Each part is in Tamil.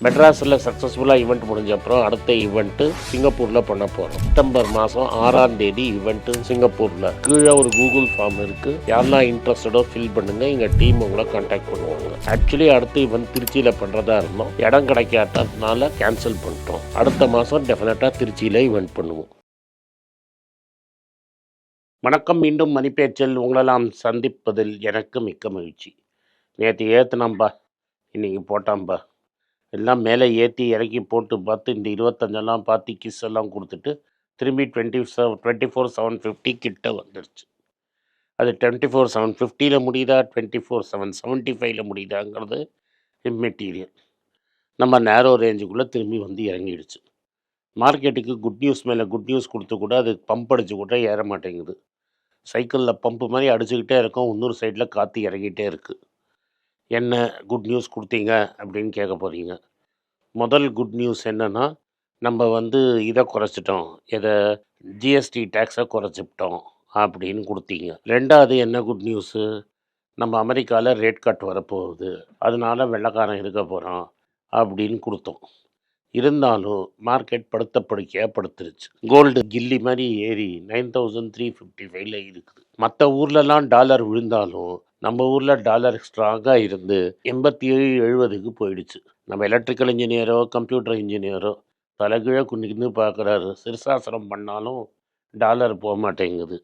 மெட்ராஸில் சக்ஸஸ்ஃபுல்லாக ஈவெண்ட் முடிஞ்ச அப்புறம் அடுத்த ஈவெண்ட்டு சிங்கப்பூரில் பண்ண போகிறோம் செப்டம்பர் மாதம் ஆறாம் தேதி ஈவெண்ட்டு சிங்கப்பூரில். கீழே ஒரு கூகுள் ஃபார்ம் இருக்குது யாரெல்லாம் இன்ட்ரெஸ்டடோ ஃபில் பண்ணுங்கள் எங்கள் டீம் உங்களை கான்டாக்ட் பண்ணுவாங்க. ஆக்சுவலி அடுத்த ஈவெண்ட் திருச்சியில் பண்ணுறதா இருந்தோம். இடம் கிடைக்காததுனால கேன்சல் பண்ணிட்டோம். அடுத்த மாதம் டெஃபினட்டாக திருச்சியில் ஈவெண்ட் பண்ணுவோம். வணக்கம். மீண்டும் மணிப்பேச்சல் உங்களெல்லாம் சந்திப்பதில் எனக்கு மிக்க மகிழ்ச்சி. நேற்று ஏற்றுனாம்பா இன்னைக்கு போட்டாம்பா. எல்லாம் மேலே ஏற்றி இறக்கி போட்டு பார்த்து இந்த இருபத்தஞ்செல்லாம் பார்த்து கிஸ் எல்லாம் கொடுத்துட்டு திரும்பி twenty seven twenty four seven fifty கிட்ட வந்துடுச்சு அது டுவெண்ட்டி ஃபோர் செவன் ஃபிஃப்டியில் முடியுதா? டுவெண்ட்டி ஃபோர் செவன் செவன்ட்டி ஃபைவ்ல முடியுதாங்கிறது இம்மெட்டீரியல் நம்ம நேரோ ரேஞ்சுக்குள்ளே திரும்பி வந்து இறங்கிடுச்சு. மார்க்கெட்டுக்கு குட் நியூஸ் மேலே குட் நியூஸ் கொடுத்து கூட அது பம்ப் அடிச்சு கூட ஏற மாட்டேங்குது. சைக்கிளில் பம்பு மாதிரி அடிச்சுக்கிட்டே இருக்கும். இன்னொரு சைடில் காற்று இறங்கிட்டே இருக்குது என்ன குட் நியூஸ் கொடுத்தீங்க அப்படின்னு கேட்க போகிறீங்க முதல் குட் நியூஸ் என்னன்னா நம்ம வந்து இதை குறைச்சிட்டோம். இதை ஜிஎஸ்டி டேக்ஸை குறைச்சிட்டோம் அப்படின்னு கொடுத்தீங்க. ரெண்டாவது என்ன குட் நியூஸு நம்ம அமெரிக்காவில் ரேட் கட் வரப்போகுது. அதனால வெள்ளைக்காரன் இருக்க போகிறான் அப்படின்னு கொடுத்தோம். இருந்தாலும் மார்க்கெட் படுத்த படுக்கையாக படுத்துருச்சு கோல்டு கில்லி மாதிரி ஏறி நைன் தௌசண்ட் த்ரீ ஃபிஃப்டி ஃபைவ்ல இருக்குது. மற்ற ஊர்லலாம் டாலர் விழுந்தாலும் நம்ம ஊரில் டாலர் ஸ்ட்ராங்காக இருந்து எண்பத்தி ஏழு எழுபதுக்கு போயிடுச்சு. நம்ம எலக்ட்ரிக்கல் இன்ஜினியரோ கம்ப்யூட்டர் இன்ஜினியரோ தலைகீழே குனிந்து பார்க்குறாரு. சிறுசாசனம் பண்ணாலும் டாலர் போக மாட்டேங்குது.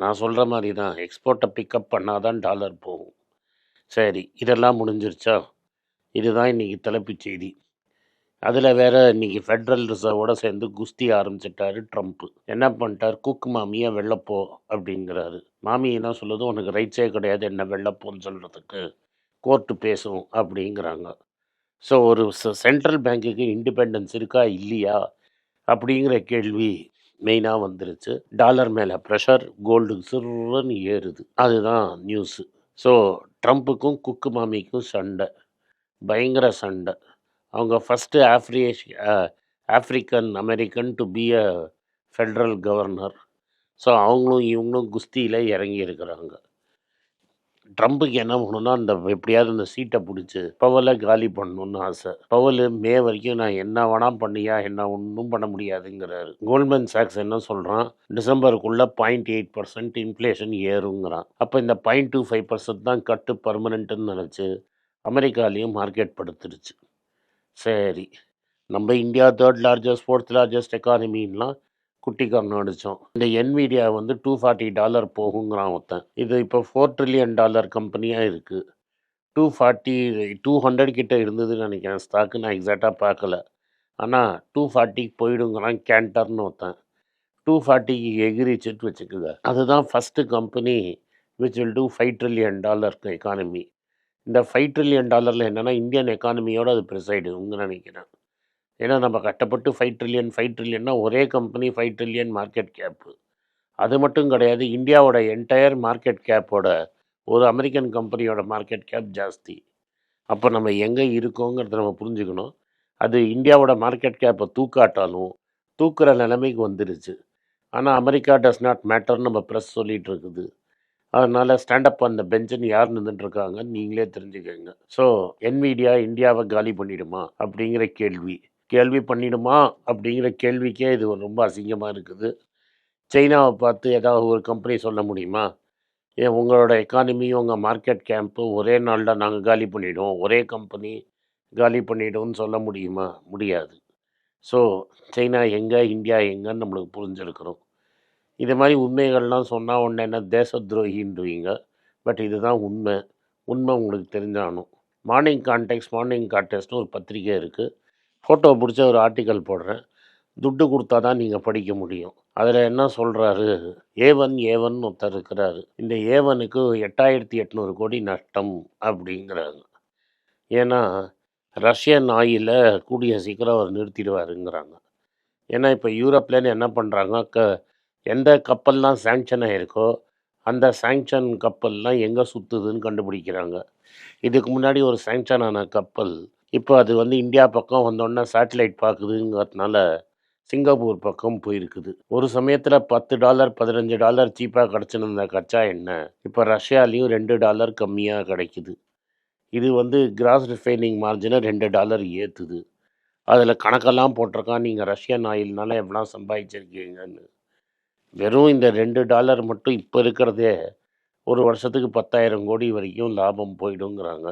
நான் சொல்கிற மாதிரி தான் எக்ஸ்போர்ட்டை பிக்கப் பண்ணால் தான் டாலர் போகும். சரி இதெல்லாம் முடிஞ்சிருச்சா? இதுதான் இன்றைக்கி தலைப்புச் செய்தி. அதில் வேற இன்னைக்கு ஃபெட்ரல் ரிசர்வோட சேர்ந்து குஸ்தி ஆரம்பிச்சிட்டாரு ட்ரம்ப்பு என்ன பண்ணிட்டார்? குக் மாமியை வெள்ளப்போ அப்படிங்கிறாரு. மாமி என்ன சொல்லுது? உனக்கு ரைட்ஸே கிடையாது என்ன வெள்ளப்போன்னு சொல்கிறதுக்கு கோர்ட்டு பேசும் அப்படிங்கிறாங்க. ஸோ ஒரு சென்ட்ரல் பேங்க்குக்கு இண்டிபெண்டன்ஸ் இருக்கா? இல்லையா? அப்படிங்கிற கேள்வி மெயினாக வந்துருச்சு. டாலர் மேலே ப்ரெஷர் கோல்டு சிறுன்னு ஏறுது. அதுதான் நியூஸு ஸோ ட்ரம்ப்புக்கும் குக்கு மாமிக்கும் சண்டை. பயங்கர சண்டை. அவங்க first ஆஃப்ரியேஷ் African American to be a federal governor so அவங்களும் இவங்களும் குஸ்தியில் இறங்கி இருக்கிறாங்க. ட்ரம்ப்புக்கு என்ன பண்ணணும்னா அந்த எப்படியாவது அந்த சீட்டை பிடிச்சி பவலை காலி பண்ணணும்னு ஆசை. பவல் மே வரைக்கும் நான் என்ன வேணால் பண்ணியா என்ன ஒன்றும் பண்ண முடியாதுங்கிறாரு. கோல்ட்மேன் சாக்ஸ் என்ன சொல்கிறான் டிசம்பருக்குள்ளே பாயிண்ட் எயிட் பர்சன்ட் இன்ஃப்ளேஷன் ஏறுங்கிறான். அப்போ இந்த பாயிண்ட் டூ ஃபைவ் பர்சன்ட் தான் கட்டு பர்மனெண்ட்டுன்னு நினச்சி அமெரிக்காலேயும் மார்க்கெட் படுத்துருச்சு. சரி. நம்ம India third largest fourth largest எக்கானமின்லாம் குட்டி கர்ணம் அடித்தோம் இந்த என்விடியா வந்து டூ ஃபார்ட்டி டாலர் போகுங்கிறான் ஒருத்தன். இது இப்போ ஃபோர் ட்ரில்லியன் டாலர் கம்பெனியாக இருக்குது டூ ஃபார்ட்டி டூ ஹண்ட்ரட் கிட்டே இருந்ததுன்னு நினைக்கிறேன். ஸ்டாக்கு நான் எக்ஸாக்டாக பார்க்கல. ஆனால் டூ ஃபார்ட்டிக்கு போயிடுங்கிறான் கேண்டர்னு ஒருத்தன். டூ ஃபார்ட்டிக்கு எகிரிச்சிட்டு வச்சுக்குங்க. அதுதான் first company which will do five trillion dollar economy இந்த ஃபைவ் ட்ரில்லியன் டாலரில் என்னென்னா இந்தியன் எக்கானமியோடு அது ப்ரிசைடு உங்க நினைக்கிறேன். ஏன்னா நம்ம கட்டப்பட்டு ஃபைவ் ட்ரில்லியன் ஃபைவ் ட்ரில்லியன்னா ஒரே company five trillion market cap அது மட்டும் கிடையாது இந்தியாவோட என்டையர் மார்க்கெட் கேப்போட ஒரு அமெரிக்கன் கம்பெனியோட மார்க்கெட் கேப் ஜாஸ்தி. அப்போ நம்ம எங்கே இருக்கோங்கிறத நம்ம புரிஞ்சுக்கணும். அது இந்தியாவோட மார்க்கெட் கேப்பை தூக்காட்டாலும் தூக்குற நிலைமைக்கு வந்துருச்சு. ஆனால் அமெரிக்கா டஸ் நாட் மேட்டர்னு நம்ம ப்ரெஸ் சொல்லிகிட்டு இருக்குது. அதனால் ஸ்டாண்டப் அந்த பெஞ்சுன்னு யார் நின்றுட்டுருக்காங்க நீங்களே தெரிஞ்சுக்கோங்க. ஸோ என்விடியா இந்தியாவை காலி பண்ணிடுமா? அப்படிங்கிற கேள்வி. கேள்வி பண்ணிடுமா? அப்படிங்கிற கேள்விக்கே இது ரொம்ப அசிங்கமாக இருக்குது. சைனாவை பார்த்து ஏதாவது ஒரு கம்பெனி சொல்ல முடியுமா? ஏன் உங்களோட எக்கானமி உங்கள் மார்க்கெட் கேம்ப்பு ஒரே நாளில் நாங்கள் காலி பண்ணிவிடுவோம் ஒரே கம்பெனி காலி பண்ணிவிடுவோம்னு சொல்ல முடியுமா? முடியாது. ஸோ சைனா எங்கே இந்தியா எங்கன்னு நம்மளுக்கு புரிஞ்சிருக்கிறோம் இது மாதிரி உண்மைகள்லாம் சொன்னால் உடனே என்ன தேச துரோகின்றீங்க பட் இதுதான் உண்மை. உண்மை உங்களுக்கு தெரிஞ்சானும் மார்னிங் கான்டெக்ட் மார்னிங் கான்டெக்ட்னு ஒரு பத்திரிக்கை இருக்குது ஃபோட்டோ பிடிச்ச ஒரு ஆர்டிக்கல் போடுறேன். துட்டு கொடுத்தா தான் நீங்கள் படிக்க முடியும். அதில் என்ன சொல்கிறாரு ஏவன் ஏவன் ஒருத்தர் இருக்கிறாரு. இந்த ஏவனுக்கு எட்டாயிரத்தி எட்நூறு கோடி நஷ்டம் அப்படிங்கிறாங்க. ஏன்னா ரஷ்யன் ஆயில கூடிய சீக்கிரம் அவர் நிறுத்திடுவாருங்கிறாங்க. ஏன்னா இப்போ யூரோப்லேன்னு என்ன பண்ணுறாங்க க எந்த கப்பல்லாம் சேங்ஷன் ஆகிருக்கோ அந்த சேங்ஷன் கப்பல்லாம் எங்கே சுற்றுதுன்னு கண்டுபிடிக்கிறாங்க. இதுக்கு முன்னாடி ஒரு சேங்ஷன் ஆன கப்பல் இப்போ அது வந்து இந்தியா பக்கம் வந்தோடனே சேட்டலைட் பார்க்குதுங்கிறதுனால சிங்கப்பூர் பக்கம் போயிருக்குது. ஒரு சமயத்தில் பத்து டாலர் பதினஞ்சு டாலர் சீப்பாக கிடச்சிருந்த கச்சா எண்ணெய் இப்போ ரஷ்யாலேயும் ரெண்டு டாலர் கம்மியாக கிடைக்குது. இது வந்து கிராஸ் ரிஃபைனிங் மார்ஜினை ரெண்டு டாலர் ஏற்றுது அதில் கணக்கெல்லாம் போட்டிருக்கான். நீங்கள் ரஷ்யன் ஆயில்னால எவ்வளோ சம்பாதிச்சிருக்கீங்கன்னு. வெறும் இந்த ரெண்டு டாலர் மட்டும் இப்போ இருக்கிறதே ஒரு வருஷத்துக்கு பத்தாயிரம் கோடி வரைக்கும் லாபம் போயிடுங்கிறாங்க.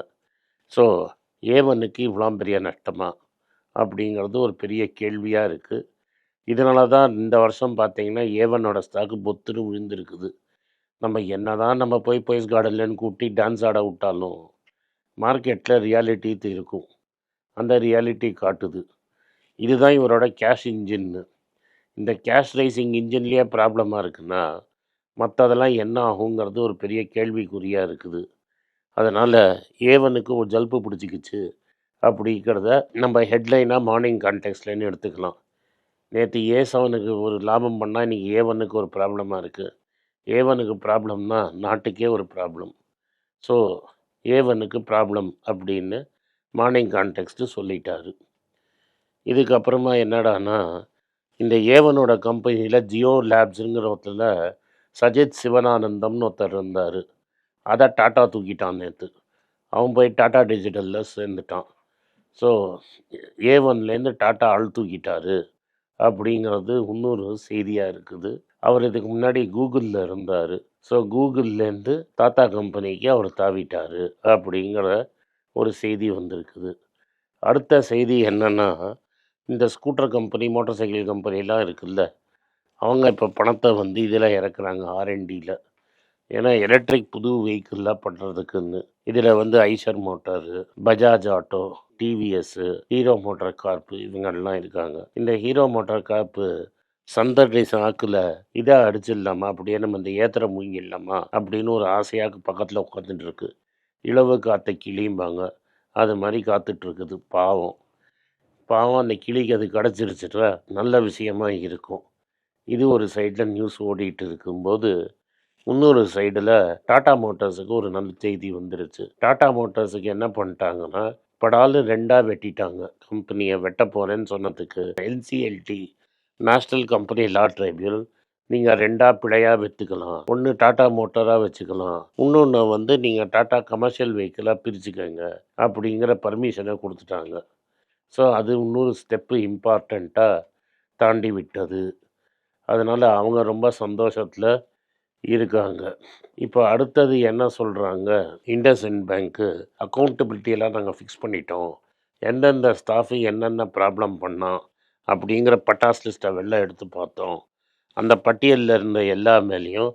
ஸோ ஏவனுக்கு இவ்வளோ பெரிய நஷ்டமா? அப்படிங்கிறது ஒரு பெரிய கேள்வியாக இருக்குது இதனால தான் இந்த வருஷம் பார்த்தீங்கன்னா ஏவனோட ஸ்டாக்கு பொத்துன்னு விழுந்திருக்குது நம்ம என்ன தான் நம்ம போய் போய்ஸ் கார்டன்லன்னு கூட்டி டான்ஸ் ஆட விட்டாலும் மார்க்கெட்டில் ரியாலிட்டி இருக்கும். அந்த ரியாலிட்டி காட்டுது. இதுதான் இவரோட கேஷ் இன்ஜின்னு இந்த கேஷ் ரைசிங் இன்ஜின்லேயே ப்ராப்ளமாக இருக்குன்னா மற்றதெல்லாம் என்ன ஆகுங்கிறது ஒரு பெரிய கேள்விக்குறியாக இருக்குது. அதனால் ஏவனுக்கு ஒரு ஜல்பு பிடிச்சிக்கிச்சு அப்படிங்கிறத நம்ம ஹெட்லைனாக மார்னிங் கான்டெக்ட்லேன்னு எடுத்துக்கலாம். நேற்று ஏ செவனுக்கு ஒரு லாபம் பண்ணால் இன்றைக்கி ஏவனுக்கு ஒரு ப்ராப்ளமாக இருக்குது ஏவனுக்கு ப்ராப்ளம்னா நாட்டுக்கே ஒரு ப்ராப்ளம். ஸோ ஏவனுக்கு ப்ராப்ளம் அப்படின்னு மார்னிங் கான்டெக்ஸ்ட்டு சொல்லிட்டாரு. இதுக்கப்புறமா என்னடான்னா இந்த ஏவனோட கம்பெனியில் ஜியோ லேப்ஸுங்கிற ஒருத்தரில் சஜித் சிவனானந்தம்னு ஒருத்தர் இருந்தார். அதை டாட்டா தூக்கிட்டான் நேற்று அவன் போய் டாட்டா டிஜிட்டலில் சேர்ந்துட்டான். ஸோ ஏ ஒன்லேருந்து டாட்டா ஆள் தூக்கிட்டாரு அப்படிங்கிறது இன்னொரு செய்தியாக இருக்குது. அவர் இதுக்கு முன்னாடி கூகுளில் இருந்தார். ஸோ கூகுள்லேருந்து தாத்தா கம்பெனிக்கு அவர் தாவிட்டார் அப்படிங்கிற ஒரு செய்தி வந்திருக்குது. அடுத்த செய்தி என்னென்னா இந்த ஸ்கூட்டர் கம்பெனி மோட்டார் சைக்கிள் கம்பெனிலாம் இருக்குல்ல அவங்க இப்போ பணத்தை வந்து இதில் இறக்குறாங்க ஆர்என்டியில் ஏன்னா எலக்ட்ரிக் புது வெஹிக்கிள்லாம் பண்ணுறதுக்குன்னு இதில் வந்து Eicher motor Bajaj auto TVS Hero motor corp இவங்கெல்லாம் இருக்காங்க. இந்த ஹீரோ மோட்டார் கார்ப்பு சந்தர்டை சாக்கில் இதை அடிச்சிடலாமா? அப்படியே நம்ம இந்த ஏத்திர மூங்கிடலாமா அப்படின்னு ஒரு ஆசையாக பக்கத்தில் உட்காந்துட்டு இருக்கு. இளவு காற்றை கிளியும்பாங்க அது மாதிரி காத்துட்ருக்குது பாவம். பாவம் அந்த கிளிக்கு அது கிடச்சிருச்சுட்டா நல்ல விஷயமா இருக்கும். இது ஒரு சைடில் நியூஸ் ஓடிட்டு இருக்கும்போது இன்னொரு சைடில் டாடா மோட்டார்ஸுக்கு ஒரு நல்ல செய்தி வந்துருச்சு. டாடா மோட்டார்ஸுக்கு என்ன பண்ணிட்டாங்கன்னா படாலு ரெண்டாக வெட்டிட்டாங்க. கம்பெனியை வெட்ட போகிறேன்னு சொன்னதுக்கு NCLT national company law tribunal நீங்கள் ரெண்டாக பிழையாக விற்றுக்கலாம் ஒன்று டாட்டா மோட்டராக வச்சுக்கலாம். இன்னொன்று வந்து நீங்கள் டாட்டா கமர்ஷியல் வெஹிக்கிளாக பிரிச்சுக்கோங்க. அப்படிங்கிற பர்மிஷனை கொடுத்துட்டாங்க. ஸோ அது இன்னொரு ஸ்டெப்பு இம்பார்ட்டண்ட்டாக தாண்டி விட்டது. அதனால் அவங்க ரொம்ப சந்தோஷத்தில் இருக்காங்க. இப்போ அடுத்தது என்ன சொல்கிறாங்க இண்டஸ்இண்ட் பேங்க்கு அக்கௌண்டபிலிட்டியெல்லாம் நாங்கள் ஃபிக்ஸ் பண்ணிட்டோம். எந்தெந்த ஸ்டாஃபு என்னென்ன ப்ராப்ளம் பண்ணால் அப்படிங்கிற பட்டாஸ் லிஸ்ட்டை வெளில எடுத்து பார்த்தோம். அந்த பட்டியலில் இருந்த எல்லா மேலேயும்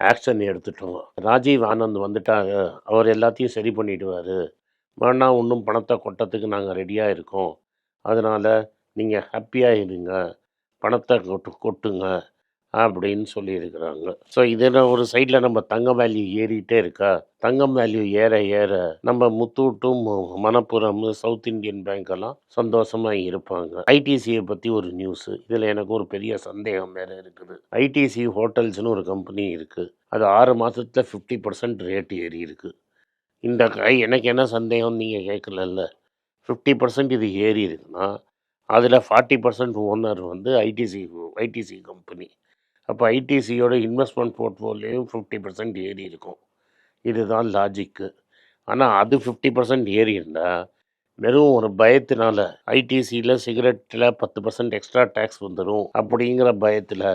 ஆக்ஷன் எடுத்துட்டோம். ராஜீவ் ஆனந்த் வந்துட்டாங்க அவர் எல்லாத்தையும் சரி பண்ணிடுவார். வேணா இன்னும் பணத்தை கொட்டத்துக்கு நாங்கள் ரெடியாக இருக்கோம். அதனால் நீங்கள் ஹாப்பியாக இருங்க. பணத்தை கொட்டு கொட்டுங்க அப்படின்னு சொல்லியிருக்கிறாங்க. ஸோ இதில் ஒரு சைடில் நம்ம தங்கம் வேல்யூ ஏறிட்டே இருக்கா? தங்கம் வேல்யூ ஏற ஏற நம்ம முத்தூட்டும் மணப்புறம் சவுத் இந்தியன் பேங்க் எல்லாம் சந்தோஷமாக இருப்பாங்க. ஐடிசியை பற்றி ஒரு நியூஸு இதில் எனக்கு ஒரு பெரிய சந்தேகம் வேறு இருக்குது. ஐடிசி ஹோட்டல்ஸ்னு ஒரு கம்பெனி இருக்குது அது ஆறு மாதத்தில் ஃபிஃப்டி பர்சன்ட் ரேட் ஏறி இருக்குது இந்த காய் எனக்கு என்ன சந்தேகம் நீங்கள் கேட்கலல்ல. ஃபிஃப்டி பர்சன்ட் இது ஏறி இருக்குன்னா அதில் ஃபார்ட்டி பர்சன்ட் ஓனர் வந்து ஐடிசி ஐடிசி கம்பெனி அப்போ ஐடிசியோட இன்வெஸ்ட்மெண்ட் போர்ட்ஃபோலியோவும் ஃபிஃப்டி பர்சன்ட் ஏறி இருக்கும் இதுதான் லாஜிக்கு ஆனால் அது ஃபிஃப்டி பர்சன்ட் ஏறி இருந்தால் வெறும் ஒரு பயத்தினால ஐடிசியில் சிகரெட்டில் பத்து பர்சன்ட் எக்ஸ்ட்ரா டேக்ஸ் வந்துடும் அப்படிங்கிற பயத்தில்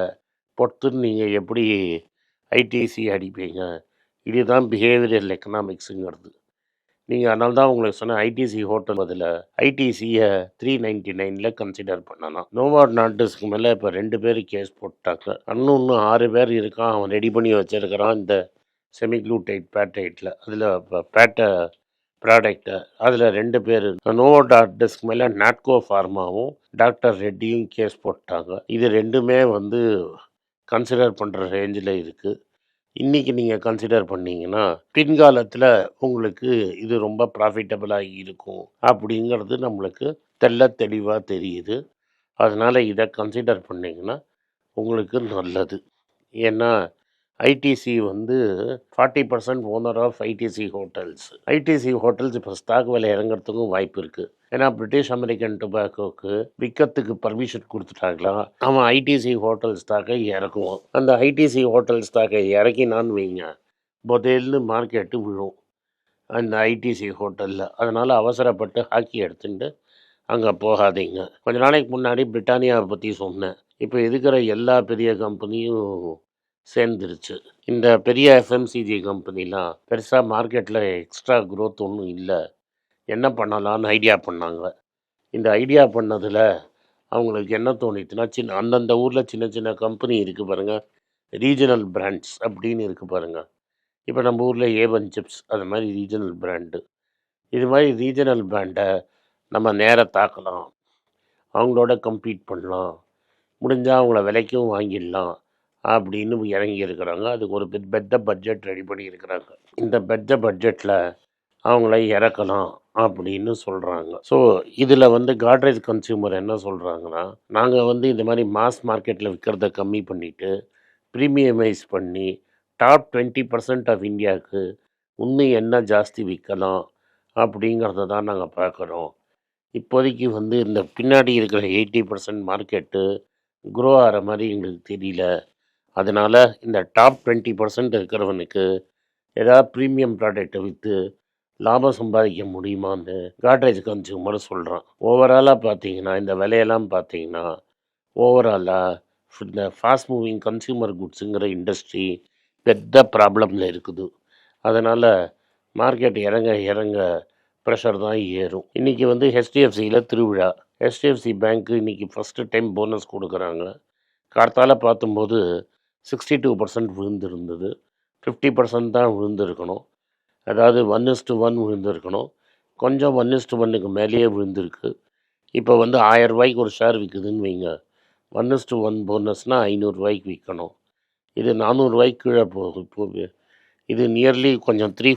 பொறுத்து நீங்கள் எப்படி ஐடிசி அடிப்பீங்க? இதுதான் பிஹேவியரல் எக்கனாமிக்ஸுங்கிறது நீங்கள் அதனால தான் உங்களுக்கு சொன்ன ஐடிசி ஹோட்டல் அதில் ஐடிசியை த்ரீ நைன்டி நைனில் கன்சிடர் பண்ணலாம் நோவாட் நாட்டுஸ்க்கு மேலே இப்போ ரெண்டு பேர் கேஸ் போட்டாங்க. இன்னும் இன்னும் ஆறு பேர் இருக்கான் அவன் ரெடி பண்ணி வச்சிருக்கிறான் இந்த செமிக்ளூடைட் பேட்டைட்டில் அதில் பேட்டை ப்ராடக்டை அதில் ரெண்டு பேர் நோவோ டாக்டர்ஸ்க்கு மேலே நாட்கோ ஃபார்மாவும் டாக்டர் ரெட்டியும் கேஸ் போட்டாங்க. இது ரெண்டுமே வந்து கன்சிடர் பண்ணுற ரேஞ்சில் இருக்குது இன்றைக்கி நீங்கள் கன்சிடர் பண்ணீங்கன்னா பின்காலத்தில் உங்களுக்கு இது ரொம்ப ப்ராஃபிட்டபிளாக இருக்கும் அப்படிங்கிறது நம்மளுக்கு தெள்ள தெளிவாக தெரியுது. அதனால் இதை கன்சிடர் பண்ணிங்கன்னா உங்களுக்கு நல்லது. ஏன்னா ஐடிசி வந்து forty percent owner of ITC hotels ITC hotels இப்போ ஸ்டாக் விலை இறங்குறதுக்கும் வாய்ப்பு இருக்குது ஏன்னா பிரிட்டிஷ் அமெரிக்கன் டொபாக்கோக்கு விற்கிறதுக்கு பர்மிஷன் கொடுத்துட்டாங்களா? அவன் ஐடிசி ஹோட்டல் ஸ்டாக்கை இறக்குவோம். அந்த ஐடிசி ஹோட்டல் ஸ்டாக்கை இறக்கினான்னு வைங்க. முதல்னு மார்க்கெட்டு விழும். அந்த ஐடிசி ஹோட்டலில் அதனால் அவசரப்பட்டு ஹாக்கி எடுத்துட்டு அங்கே போகாதீங்க. கொஞ்ச நாளைக்கு முன்னாடி பிரிட்டானியாவை பற்றி சொன்னேன். இப்போ இருக்கிற எல்லா பெரிய கம்பெனியும் சேர்ந்துருச்சு. இந்த பெரிய எஃப்எம்சிஜி கம்பெனிலாம் பெருசாக மார்க்கெட்டில் எக்ஸ்ட்ரா க்ரோத் ஒன்றும் இல்லை. என்ன பண்ணலாம்னு ஐடியா பண்ணாங்க. இந்த ஐடியா பண்ணதில் அவங்களுக்கு என்ன தோணிச்சுன்னா சின்ன அந்தந்த ஊரில் சின்ன சின்ன கம்பெனி இருக்குது பாருங்கள் ரீஜனல் பிராண்ட்ஸ் அப்படின்னு இருக்குது பாருங்கள் இப்போ நம்ம ஊரில் ஏவன் சிப்ஸ் அது மாதிரி ரீஜனல் பிராண்டு இது மாதிரி ரீஜனல் பிராண்டை நம்ம நேராக தாக்கலாம். அவங்களோட கம்பீட் பண்ணலாம். முடிஞ்சால் அவங்கள விலைக்கும் வாங்கிடலாம். அப்படின்னு இறங்கி இருக்கிறாங்க. அதுக்கு ஒரு பெத்த பட்ஜெட் ரெடி பண்ணியிருக்கிறாங்க இந்த பெத்த பட்ஜெட்டில் அவங்கள இறக்கலாம் அப்படின்னு சொல்கிறாங்க ஸோ இதில் வந்து காட்ரேஜ் கன்சியூமர் என்ன சொல்கிறாங்கன்னா நாங்கள் வந்து இந்த மாதிரி மாஸ் மார்க்கெட்டில் விற்கிறத கம்மி பண்ணிவிட்டு ப்ரீமியமைஸ் பண்ணி டாப் டுவெண்ட்டி பர்சன்ட் ஆஃப் இந்தியாவுக்கு இன்னும் என்ன ஜாஸ்தி விற்கலாம் அப்படிங்கிறத தான் நாங்கள் பார்க்குறோம் இப்போதைக்கு வந்து இந்த பின்னாடி இருக்கிற எயிட்டி பர்சன்ட் மார்க்கெட்டு குரோ ஆகிற மாதிரி எங்களுக்கு தெரியல. அதனால் இந்த டாப் டுவெண்ட்டி பர்சன்ட் இருக்கிறவனுக்கு ஏதாவது ப்ரீமியம் ப்ராடக்ட்டை விற்று லாபம் சம்பாதிக்க முடியுமான்னு காட்ரேஜ் கன்சியூமர் சொல்கிறான் ஓவராலாக பார்த்தீங்கன்னா இந்த விலையெல்லாம் பார்த்தீங்கன்னா ஓவராலாக இந்த ஃபாஸ்ட் மூவிங் கன்சியூமர் குட்ஸுங்கிற இண்டஸ்ட்ரி பெத்த ப்ராப்ளமில் இருக்குது. அதனால் மார்க்கெட் இறங்க இறங்க ப்ரெஷர் தான் ஏறும். இன்றைக்கி வந்து ஹெச்டிஎஃப்சியில் திருவிழா. ஹெச்டிஎஃப்சி பேங்க்கு இன்றைக்கி ஃபஸ்ட்டு டைம் போனஸ் கொடுக்குறாங்க. கார்த்தால் பார்த்தும்போது சிக்ஸ்டி டூ பர்சன்ட் விழுந்திருந்தது. ஃபிஃப்டி பர்சன்ட் தான் விழுந்திருக்கணும். அதாவது ஒன் இஸ்டு ஒன் விழுந்திருக்கணும். கொஞ்சம் ஒன் இஸ்டு ஒன்னுக்கு மேலேயே விழுந்திருக்கு. இப்போ வந்து ஆயிரம் ரூபாய்க்கு ஒரு ஷேர் விற்குதுன்னு வைங்க. ஒன் இஸ்டு ஒன் போனஸ்னால் ஐநூறுரூவாய்க்கு விற்கணும் இது நானூறுரூவாய்க்கு கீழே போகும் போகுது இது நியர்லி கொஞ்சம் three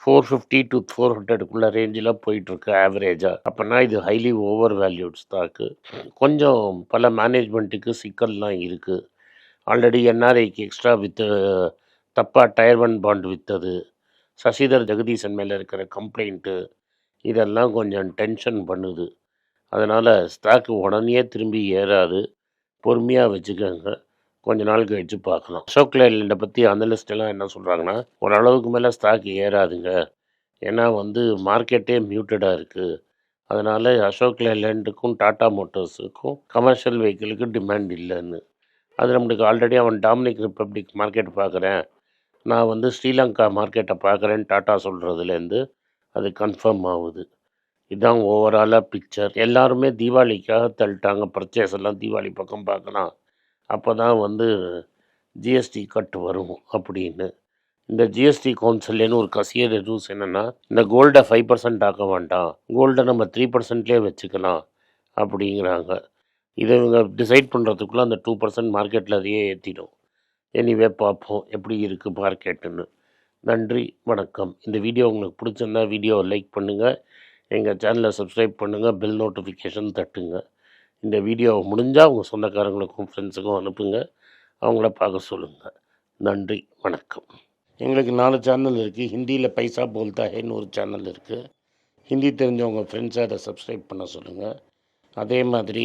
four fifty to four ஹண்ட்ரடுக்குள்ளே ரேஞ்சில் போயிட்டுருக்கு ஆவரேஜாக அப்போனா இது ஹைலி ஓவர் வேல்யூட் ஸ்டாக்கு கொஞ்சம் பல மேனேஜ்மெண்ட்டுக்கு சிக்கல்லாம் இருக்குது ஆல்ரெடி என்ஆர்ஐக்கு எக்ஸ்ட்ரா வித்து தப்பாக டயர் ஒன் பாண்ட் விற்றது சசிதர் ஜெகதீசன் மேலே இருக்கிற கம்ப்ளைண்ட்டு இதெல்லாம் கொஞ்சம் டென்ஷன் பண்ணுது. அதனால் ஸ்டாக்கு உடனே திரும்பி ஏறாது. பொறுமையாக வச்சுக்கோங்க. கொஞ்ச நாள் கழித்து பார்க்கலாம். அசோக் லேலண்டை பற்றி அனலிஸ்ட் எல்லாம் என்ன சொல்கிறாங்கன்னா ஓரளவுக்கு மேலே ஸ்டாக் ஏறாதுங்க. ஏன்னா வந்து மார்க்கெட்டே மியூட்டடாக இருக்குது அதனால் அசோக் லேலண்டுக்கும் டாட்டா மோட்டார்ஸுக்கும் கமர்ஷியல் வெஹிக்கிளுக்கு டிமாண்ட் இல்லைன்னு. அது நம்மளுக்கு ஆல்ரெடி அவன் டாமினிக் ரிப்பப்ளிக் மார்க்கெட் பார்க்குறேன். நான் வந்து ஸ்ரீலங்கா மார்க்கெட்டை பார்க்குறேன்னு டாட்டா சொல்கிறதுலேருந்து அது கன்ஃபார்ம் ஆகுது. இதுதான் ஓவராலாக பிக்சர் எல்லாருமே தீபாவளிக்காக தள்ளிட்டாங்க. பர்ச்சேஸ் எல்லாம் தீபாவளி பக்கம் பார்க்கலாம் அப்போ தான் வந்து ஜிஎஸ்டி கட் வரும் அப்படின்னு. இந்த ஜிஎஸ்டி கவுன்சில்லேன்னு ஒரு கசியர் ரூல்ஸ் என்னென்னா இந்த கோல்டை ஃபைவ் பர்சன்ட் ஆக்க வேண்டாம். கோல்டை நம்ம த்ரீ பர்சன்ட்லேயே வச்சுக்கலாம் அப்படிங்கிறாங்க. இதை இவங்க டிசைட் பண்ணுறதுக்குள்ளே அந்த டூ பர்சன்ட் மார்க்கெட்டில் அதையே ஏற்றிடும் எனிவே பார்ப்போம் எப்படி இருக்குது மார்க்கெட்டுன்னு நன்றி வணக்கம். இந்த வீடியோ உங்களுக்கு பிடிச்சிருந்தா வீடியோவை லைக் பண்ணுங்கள் எங்கள் சேனலை சப்ஸ்கிரைப் பண்ணுங்கள் பெல் நோட்டிஃபிகேஷன் தட்டுங்க. இந்த வீடியோவை முடிஞ்சால் உங்கள் சொந்தக்காரங்களுக்கும் ஃப்ரெண்ட்ஸுக்கும் அனுப்புங்க. அவங்கள பார்க்க சொல்லுங்கள் நன்றி வணக்கம். எங்களுக்கு நாலு சேனல் இருக்குது ஹிந்தியில் பைசா போல்தா ஹேன்னு ஒரு சேனல் இருக்குது ஹிந்தி தெரிஞ்சவங்க ஃப்ரெண்ட்ஸை அதை சப்ஸ்கிரைப் பண்ண சொல்லுங்கள் அதே மாதிரி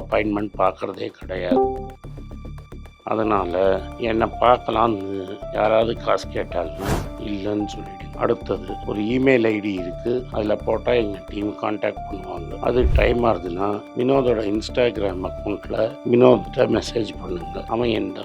அப்பாயின்மெண்ட் பார்க்குறதே கிடையாது. அதனால் என்னை பார்க்கலான்னு யாராவது காசு கேட்டாங்கன்னா இல்லைன்னு சொல்லிடு அடுத்தது ஒரு இமெயில் ஐடி இருக்குது அதில் போட்டால் எங்கள் டீம் காண்டாக்ட் பண்ணுவாங்க. அது டைம் ஆகுதுன்னா வினோதோட இன்ஸ்டாகிராம் அக்கௌண்ட்டில் வினோத்கிட்ட மெசேஜ் பண்ணுங்கள் அவன் என்ன